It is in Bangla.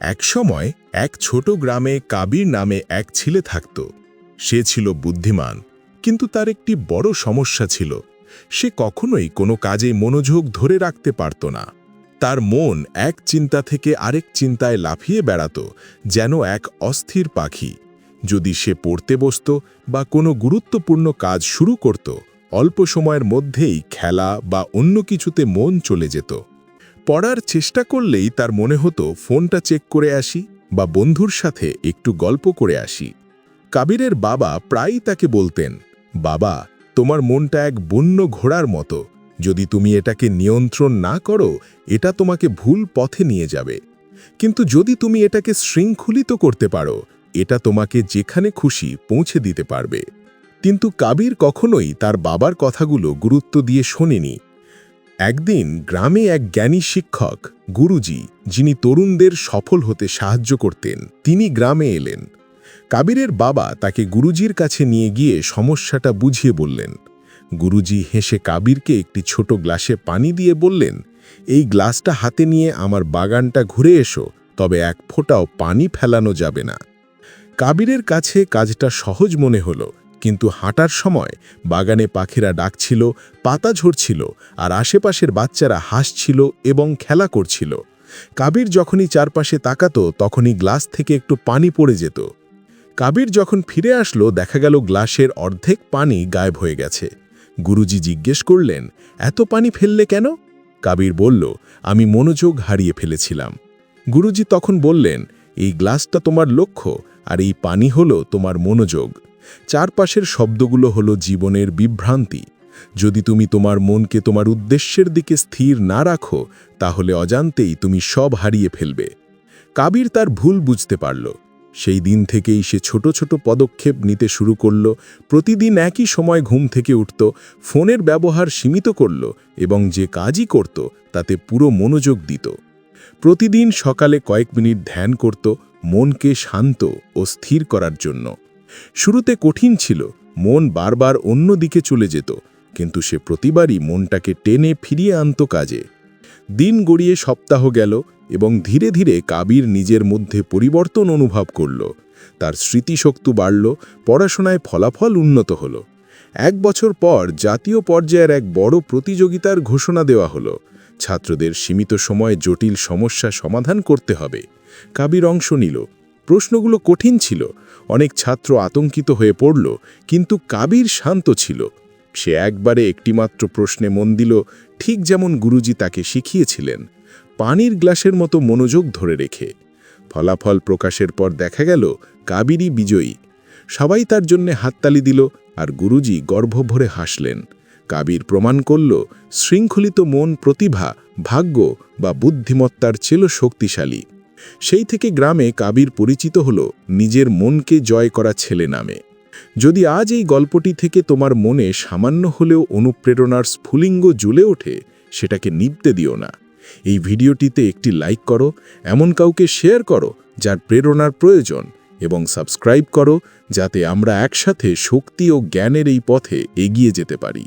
একসময় এক ছোট গ্রামে কাবির নামে এক ছেলে থাকত। সে ছিল বুদ্ধিমান, কিন্তু তার একটি বড় সমস্যা ছিল। সে কখনোই কোনো কাজে মনোযোগ ধরে রাখতে পারত না। তার মন এক চিন্তা থেকে আরেক চিন্তায় লাফিয়ে বেড়াত, যেন এক অস্থির পাখি। যদি সে পড়তে বসত বা কোনো গুরুত্বপূর্ণ কাজ শুরু করত, অল্প সময়ের মধ্যেই খেলা বা অন্য কিছুতে মন চলে যেত। পড়ার চেষ্টা করলেই তার মনে হতো ফোনটা চেক করে আসি বা বন্ধুর সাথে একটু গল্প করে আসি। কাবিরের বাবা প্রায়ই তাকে বলতেন, বাবা, তোমার মনটা এক বন্য ঘোড়ার মতো। যদি তুমি এটাকে নিয়ন্ত্রণ না করো, এটা তোমাকে ভুল পথে নিয়ে যাবে। কিন্তু যদি তুমি এটাকে শৃঙ্খলিত করতে পারো, এটা তোমাকে যেখানে খুশি পৌঁছে দিতে পারবে। কিন্তু কাবির কখনোই তার বাবার কথাগুলো গুরুত্ব দিয়ে শোনেনি। একদিন গ্রামে এক জ্ঞানী শিক্ষক, গুরুজি, যিনি তরুণদের সফল হতে সাহায্য করতেন, তিনি গ্রামে এলেন। কাবিরের বাবা তাকে গুরুজির কাছে নিয়ে গিয়ে সমস্যাটা বুঝিয়ে বললেন। গুরুজি হেসে কাবিরকে একটি ছোট গ্লাসে পানি দিয়ে বললেন, এই গ্লাসটা হাতে নিয়ে আমার বাগানটা ঘুরে এসো, তবে এক ফোঁটাও পানি ফেলানো যাবে না। কাবিরের কাছে কাজটা সহজ মনে হলো। কিন্তু হাঁটার সময় বাগানে পাখিরা ডাকছিল, পাতা ঝরছিল আর আশেপাশের বাচ্চারা হাসছিল এবং খেলা করছিল। কাবির যখনই চারপাশে তাকাতো, তখনই গ্লাস থেকে একটু পানি পড়ে যেত। কাবির যখন ফিরে আসলো, দেখা গেল গ্লাসের অর্ধেক পানি গায়েব হয়ে গেছে। গুরুজি জিজ্ঞেস করলেন, এত পানি ফেললে কেন? কাবির বলল, আমি মনোযোগ হারিয়ে ফেলেছিলাম। গুরুজি তখন বললেন, এই গ্লাসটা তোমার লক্ষ্য আর এই পানি হলো তোমার মনোযোগ। চারপাশের শব্দগুলো হলো জীবনের বিভ্রান্তি। যদি তুমি তোমার মনকে তোমার উদ্দেশ্যের দিকে স্থির না রাখো, তাহলে অজান্তেই তুমি সব হারিয়ে ফেলবে। কাবির তার ভুল বুঝতে পারল। সেই দিন থেকেই সে ছোট ছোট পদক্ষেপ নিতে শুরু করল, প্রতিদিন একই সময় ঘুম থেকে উঠত, ফোনের ব্যবহার সীমিত করল এবং যে কাজই করত, তাতে পুরো মনোযোগ দিত। প্রতিদিন সকালে কয়েক মিনিট ধ্যান করত, মনকে শান্ত ও স্থির করার জন্য। শুরুতে কঠিন ছিল, মন বারবার অন্য দিকে চলে যেত, কিন্তু সে প্রতিবারই মনটাকে টেনে ফিরিয়ে আনত কাজে। দিন গড়িয়ে সপ্তাহ গেল এবং ধীরে ধীরে কাবির নিজের মধ্যে পরিবর্তন অনুভব করল। তার স্মৃতিশক্তি বাড়ল, পড়াশোনায় ফলাফল উন্নত হল। এক বছর পর জাতীয় পর্যায়ের এক বড় প্রতিযোগিতার ঘোষণা দেওয়া হলো। ছাত্রদের সীমিত সময়ে জটিল সমস্যা সমাধান করতে হবে। কাবির অংশ নিল। প্রশ্নগুলো কঠিন ছিল। অনেক ছাত্র আতঙ্কিত হয়ে পড়ল, কিন্তু কাবির শান্ত ছিল। সে একবারে একটিমাত্র প্রশ্নে মন দিল, ঠিক যেমন গুরুজি তাকে শিখিয়েছিলেন, পানির গ্লাসের মতো মনোযোগ ধরে রেখে। ফলাফল প্রকাশের পর দেখা গেল, কাবিরই বিজয়ী। সবাই তার জন্যে হাততালি দিল আর গুরুজি গর্ভভরে হাসলেন। কাবির প্রমাণ করল, শৃঙ্খলিত মন প্রতিভা, ভাগ্য বা বুদ্ধিমত্তার ছিল শক্তিশালী। সেই থেকে গ্রামে কাবির পরিচিত হল নিজের মনকে জয় করা ছেলে নামে। যদি আজ এই গল্পটি থেকে তোমার মনে সামান্য হলেও অনুপ্রেরণার স্ফুলিঙ্গ জ্বলে ওঠে, সেটাকে নিপতে দিও না। এই ভিডিওটিতে একটি লাইক করো, এমন কাউকে শেয়ার করো, যার প্রেরণার প্রয়োজন, এবং সাবস্ক্রাইব করো, যাতে আমরা একসাথে শক্তি ও জ্ঞানের এই পথে এগিয়ে যেতে পারি।